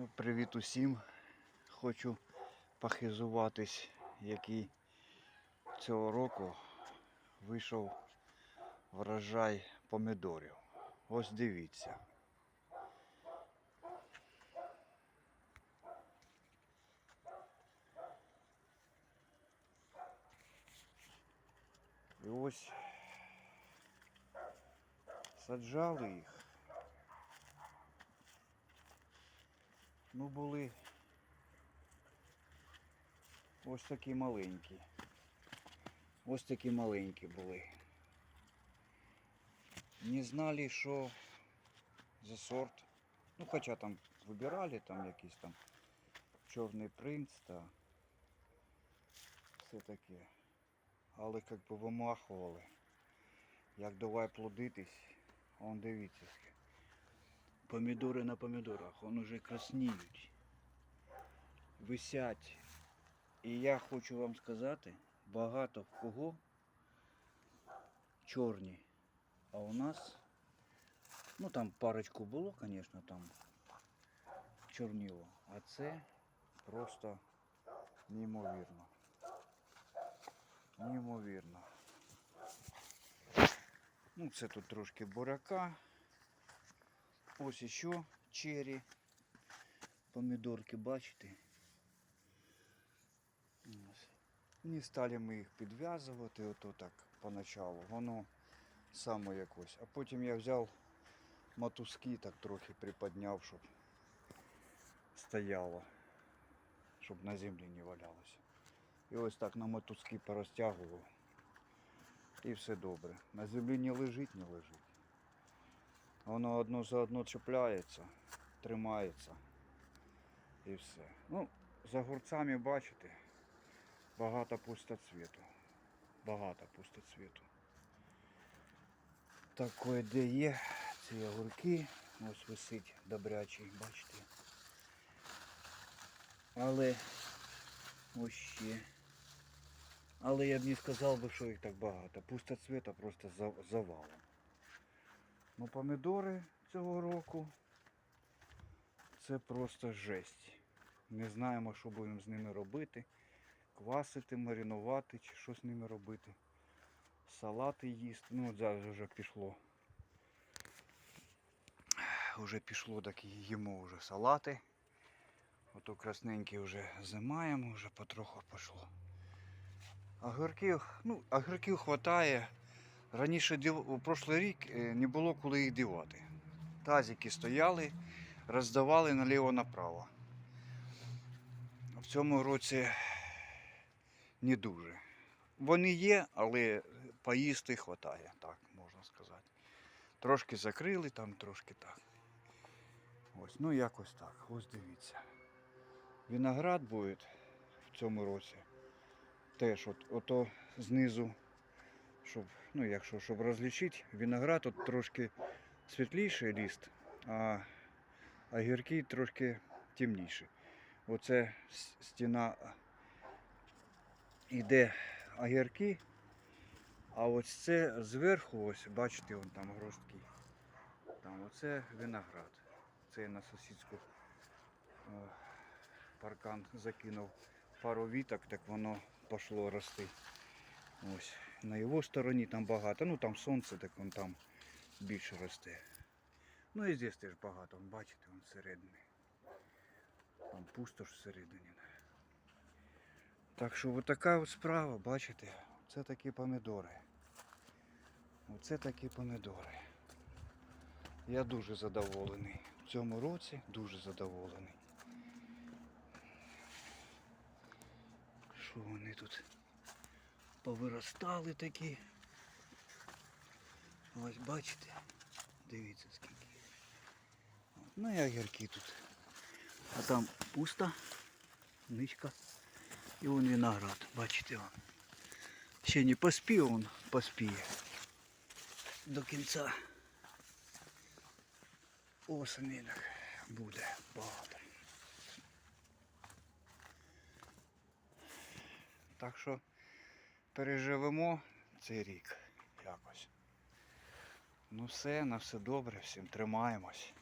Ну, Привіт усім. Хочу похизуватись, який цього року вийшов врожай помідорів. Ось дивіться. І ось саджали їх. Ну були ось такі маленькі. Ось такі маленькі були. Не знали, що за сорт. Ну, хоча там вибирали там якийсь там чорний принц та все таке. Але як би вимахували. Як давай плодитись, он дивіться. Помідори на помідорах, вони вже красніють. Висять. І я хочу вам сказати, багато в кого чорні. А у нас, ну там парочку було, звісно, там чорніло. А це просто неймовірно. Неймовірно. Ну, це тут трошки буряка. Ось ще чері. Помідорки, бачите? Не стали ми їх підв'язувати, ото так поначалу. Воно само якось. А потім я взяв мотузки, так трохи приподняв, щоб стояло, щоб на землі не валялося. І ось так на мотузки порозтягував. І все добре. На землі не лежить, не лежить. Воно одно за одно чіпляється, тримається і все. Ну, за огурцями бачите, багато пустоцвіту. Багато пустоцвіту. Такое де є ці огурки. Ось висить добрячий, бачите. Але ось ще. Але я б не сказав би, що їх так багато. Пустоцвіта просто завалом. Ну, помідори цього року це просто жесть. Не знаємо, що будемо з ними робити. Квасити, маринувати чи що з ними робити. Салати їсти. Ну от зараз вже пішло. Вже пішло так і їмо вже салати. Ото красненькі вже зимаємо, вже потроху пішло. Огірків, ну, огірків хватає. Раніше у прошлий рік е, не було коли їх дівати. Тазики стояли, роздавали наліво-направо. В цьому році не дуже. Вони є, але поїсти вистачає, так можна сказати. Трошки закрили, там трошки так. Ось, ну якось так. Ось дивіться. Виноград буде в цьому році. Теж от, ото знизу щоб, ну, якщо щоб розлічити, виноград тут трошки світліший ліст, а огірки трошки темніші. Оце стіна йде огірки, а ось це зверху, ось бачите, вон там гростки. Там оце виноград. Це я на сусідську е, паркан закинув пару віток, так воно пішло рости. Ось на його стороні там багато. Ну там сонце, так вон там більше росте. Ну і здесь теж багато, вон, бачите, вон всередині. Там пусто ж всередині. Так що от така от справа, бачите, це такі помідори. Оце такі помідори. Я дуже задоволений. В цьому році дуже задоволений. Що вони тут? Повиростали такі. Ось бачите, дивіться скільки. Ну і огірки тут. А там пусто, ничка. І вон виноград, бачите вон. Ще не поспів, он поспіє. До кінця осені буде багато. Так що переживемо цей рік якось. Ну все, на все добре, всім тримаємось.